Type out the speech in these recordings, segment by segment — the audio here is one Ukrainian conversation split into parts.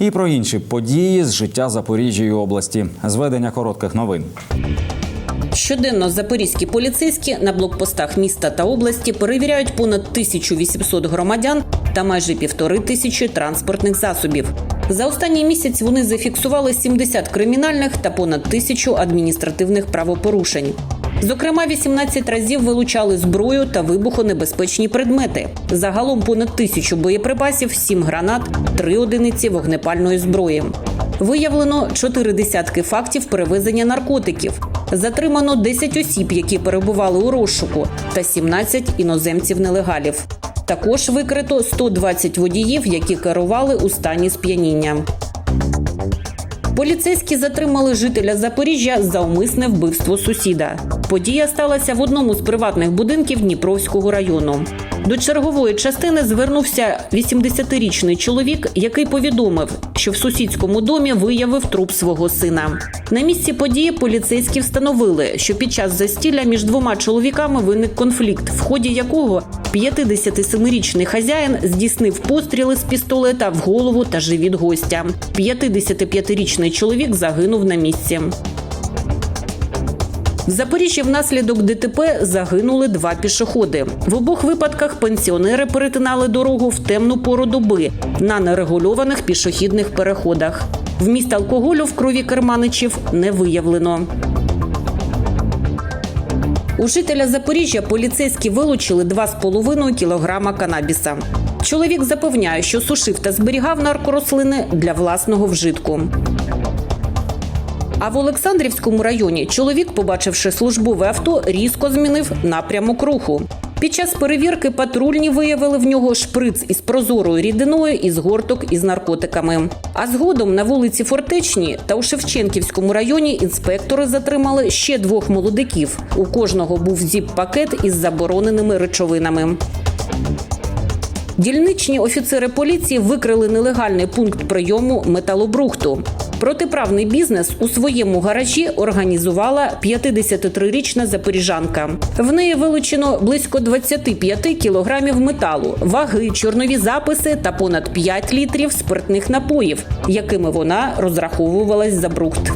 І про інші події з життя Запоріжжя області. Зведення коротких новин. Щоденно запорізькі поліцейські на блокпостах міста та області перевіряють понад 1800 громадян та майже півтори тисячі транспортних засобів. За останній місяць вони зафіксували 70 кримінальних та понад тисячу адміністративних правопорушень. Зокрема, 18 разів вилучали зброю та вибухонебезпечні предмети. Загалом понад тисячу боєприпасів, 7 гранат, 3 одиниці вогнепальної зброї. Виявлено чотири десятки фактів перевезення наркотиків. Затримано 10 осіб, які перебували у розшуку, та 17 іноземців-нелегалів. Також викрито 120 водіїв, які керували у стані сп'яніння. Поліцейські затримали жителя Запоріжжя за умисне вбивство сусіда. Подія сталася в одному з приватних будинків Дніпровського району. До чергової частини звернувся 80-річний чоловік, який повідомив, що в сусідському домі виявив труп свого сина. На місці події поліцейські встановили, що під час застілля між двома чоловіками виник конфлікт, в ході якого 57-річний хазяїн здійснив постріли з пістолета в голову та живіт гостя. 55-річний чоловік загинув на місці. В Запоріжжі внаслідок ДТП загинули два пішоходи. В обох випадках пенсіонери перетинали дорогу в темну пору доби на нерегульованих пішохідних переходах. Вміст алкоголю в крові керманичів не виявлено. У жителя Запоріжжя поліцейські вилучили 2,5 кілограма канабіса. Чоловік запевняє, що сушив та зберігав наркорослини для власного вжитку. А в Олександрівському районі чоловік, побачивши службове авто, різко змінив напрямок руху. Під час перевірки патрульні виявили в нього шприц із прозорою рідиною і згорток із наркотиками. А згодом на вулиці Фортечній та у Шевченківському районі інспектори затримали ще двох молодиків. У кожного був зіп-пакет із забороненими речовинами. Дільничні офіцери поліції викрили нелегальний пункт прийому металобрухту. Протиправний бізнес у своєму гаражі організувала 53-річна запоріжанка. В неї вилучено близько 25 кілограмів металу, ваги, чорнові записи та понад 5 літрів спиртних напоїв, якими вона розраховувалась за брухт.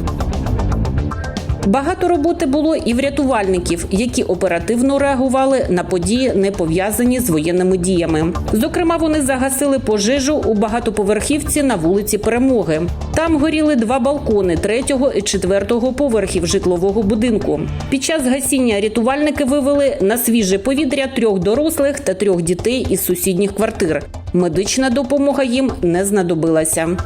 Багато роботи було і в рятувальників, які оперативно реагували на події, не пов'язані з воєнними діями. Зокрема, вони загасили пожежу у багатоповерхівці на вулиці Перемоги. Там горіли два балкони третього і четвертого поверхів житлового будинку. Під час гасіння рятувальники вивели на свіже повітря трьох дорослих та трьох дітей із сусідніх квартир. Медична допомога їм не знадобилася.